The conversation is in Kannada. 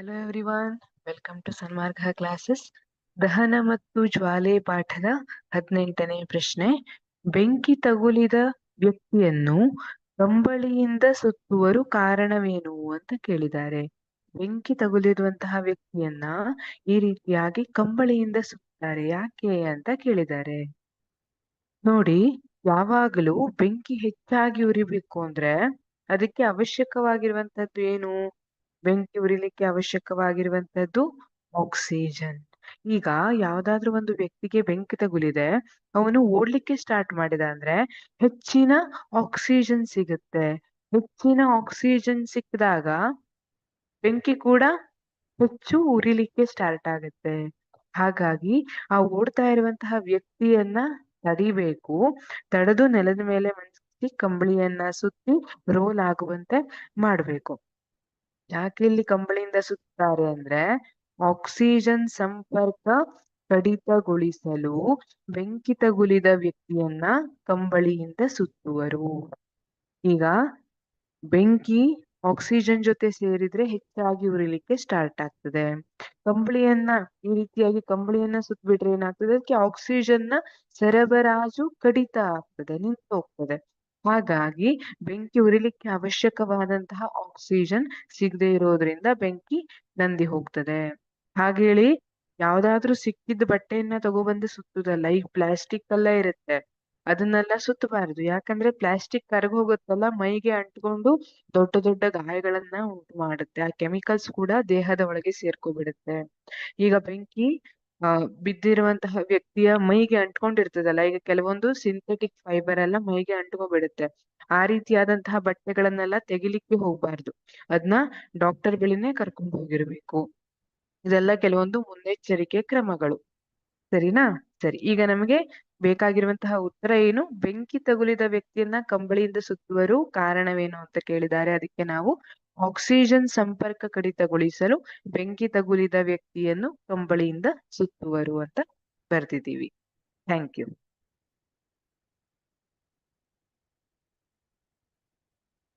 Hello everyone welcome to Sanmarga classes ದಹನ ಮತ್ತು ಜ್ವಾಲೆ ಪಾಠದ ಹದಿನೆಂಟನೇ ಪ್ರಶ್ನೆ ಬೆಂಕಿ ತಗುಲಿದ ವ್ಯಕ್ತಿಯನ್ನು ಕಂಬಳಿಯಿಂದ ಸುತ್ತುವರು ಕಾರಣವೇನು ಅಂತ ಕೇಳಿದ್ದಾರೆ ಬೆಂಕಿ ತಗುಲಿರುವಂತಹ ವ್ಯಕ್ತಿಯನ್ನ ಈ ರೀತಿಯಾಗಿ ಕಂಬಳಿಯಿಂದ ಸುತ್ತಾರೆ ಯಾಕೆ ಅಂತ ಕೇಳಿದ್ದಾರೆ ನೋಡಿ ಯಾವಾಗಲೂ ಬೆಂಕಿ ಹೆಚ್ಚಾಗಿ ಉರಿಬೇಕು ಅಂದ್ರೆ ಅದಕ್ಕೆ ಅವಶ್ಯಕವಾಗಿರುವಂತದ್ದು ಏನು ಬೆಂಕಿ ಉರಿಲಿಕ್ಕೆ ಅವಶ್ಯಕವಾಗಿರುವಂತದ್ದು ಆಕ್ಸಿಜನ್ ಈಗ ಯಾವ್ದಾದ್ರು ಒಂದು ವ್ಯಕ್ತಿಗೆ ಬೆಂಕಿ ತಗುಲಿದೆ, ಅವನು ಓಡ್ಲಿಕ್ಕೆ ಸ್ಟಾರ್ಟ್ ಮಾಡಿದ ಅಂದ್ರೆ ಹೆಚ್ಚಿನ ಆಕ್ಸಿಜನ್ ಸಿಗುತ್ತೆ. ಹೆಚ್ಚಿನ ಆಕ್ಸಿಜನ್ ಸಿಕ್ಕಿದಾಗ ಬೆಂಕಿ ಕೂಡ ಹೆಚ್ಚು ಉರಿಲಿಕ್ಕೆ ಸ್ಟಾರ್ಟ್ ಆಗುತ್ತೆ. ಹಾಗಾಗಿ ಆ ಓಡ್ತಾ ಇರುವಂತಹ ವ್ಯಕ್ತಿಯನ್ನ ತಡಿಬೇಕು. ತಡೆದು ನೆಲದ ಮೇಲೆ ಮನ್ಸಿ ಕಂಬಳಿಯನ್ನ ಸುತ್ತಿ ರೋಲ್ ಆಗುವಂತೆ ಮಾಡ್ಬೇಕು. ಯಾಕೆ ಇಲ್ಲಿ ಕಂಬಳಿಯಿಂದ ಸುತ್ತಾರೆ ಅಂದ್ರೆ ಆಕ್ಸಿಜನ್ ಸಂಪರ್ಕ ಕಡಿತಗೊಳಿಸಲು ಬೆಂಕಿ ತಗುಲಿದ ವ್ಯಕ್ತಿಯನ್ನ ಕಂಬಳಿಯಿಂದ ಸುತ್ತುವರು. ಈಗ ಬೆಂಕಿ ಆಕ್ಸಿಜನ್ ಜೊತೆ ಸೇರಿದ್ರೆ ಹೆಚ್ಚಾಗಿ ಉರಿಲಿಕ್ಕೆ ಸ್ಟಾರ್ಟ್ ಆಗ್ತದೆ. ಕಂಬಳಿಯನ್ನ ಈ ರೀತಿಯಾಗಿ ಕಂಬಳಿಯನ್ನ ಸುತ್ತಬಿಟ್ರೆ ಏನಾಗ್ತದೆ? ಅದಕ್ಕೆ ಆಕ್ಸಿಜನ್ನ ಸರಬರಾಜು ಕಡಿತ ಆಗ್ತದೆ ನಿಂತು ಹೋಗ್ತದೆ ಹಾಗಾಗಿ ಬೆಂಕಿ ಉರಿಲಿಕ್ಕೆ ಅವಶ್ಯಕವಾದಂತಹ ಆಕ್ಸಿಜನ್ ಸಿಗದೆ ಇರೋದ್ರಿಂದ ಬೆಂಕಿ ನಂದಿ ಹೋಗ್ತದೆ. ಹಾಗೇಳಿ ಯಾವ್ದಾದ್ರೂ ಸಿಕ್ಕಿದ ಬಟ್ಟೆಯನ್ನ ತಗೊಬಂದು ಸುತ್ತುದಲ್ಲ, ಈಗ ಪ್ಲಾಸ್ಟಿಕ್ ಎಲ್ಲ ಇರುತ್ತೆ. ಅದನ್ನೆಲ್ಲ ಸುತ್ತಬಾರದು. ಯಾಕಂದ್ರೆ ಪ್ಲಾಸ್ಟಿಕ್ ಕರಗ ಹೋಗುತ್ತಲ್ಲ, ಮೈಗೆ ಅಂಟ್ಕೊಂಡು ದೊಡ್ಡ ದೊಡ್ಡ ಗಾಯಗಳನ್ನ ಉಂಟು ಮಾಡುತ್ತೆ. ಆ ಕೆಮಿಕಲ್ಸ್ ಕೂಡ ದೇಹದ ಒಳಗೆ ಸೇರ್ಕೊಬಿಡುತ್ತೆ. ಈಗ ಬೆಂಕಿ ಆ, ಬಿದ್ದಿರುವಂತಹ ವ್ಯಕ್ತಿಯ ಮೈಗೆ ಅಂಟ್ಕೊಂಡಿರ್ತದಲ್ಲ, ಈಗ ಕೆಲವೊಂದು ಸಿಂಥೆಟಿಕ್ ಫೈಬರ್ ಎಲ್ಲ ಮೈಗೆ ಅಂಟ್ಕೊಂಡ್ಬಿಡುತ್ತೆ ಆ ರೀತಿಯಾದಂತಹ ಬಟ್ಟೆಗಳನ್ನೆಲ್ಲ ತೆಗಿಲಿಕ್ಕೆ ಹೋಗ್ಬಾರ್ದು. ಅದನ್ನ ಡಾಕ್ಟರ್ ಬಳಿನೇ ಕರ್ಕೊಂಡು ಹೋಗಿರ್ಬೇಕು. ಇದೆಲ್ಲ ಕೆಲವೊಂದು ಮುನ್ನೆಚ್ಚರಿಕೆ ಕ್ರಮಗಳು. ಸರಿನಾ? ಸರಿ, ಈಗ ನಮಗೆ ಬೇಕಾಗಿರುವಂತಹ ಉತ್ತರ ಏನು? ಬೆಂಕಿ ತಗುಲಿದ ವ್ಯಕ್ತಿಯನ್ನ ಕಂಬಳಿಯಿಂದ ಸುತ್ತುವರು ಕಾರಣವೇನು ಅಂತ ಕೇಳಿದ್ದಾರೆ. ಅದಕ್ಕೆ ನಾವು ಆಕ್ಸಿಜನ್ ಸಂಪರ್ಕ ಕಡಿತಗೊಳಿಸಲು ಬೆಂಕಿ ತಗುಲಿದ ವ್ಯಕ್ತಿಯನ್ನು ಕಂಬಳಿಯಿಂದ ಸುತ್ತುವರು ಅಂತ ಬರ್ದಿದ್ದೀವಿ. Thank you.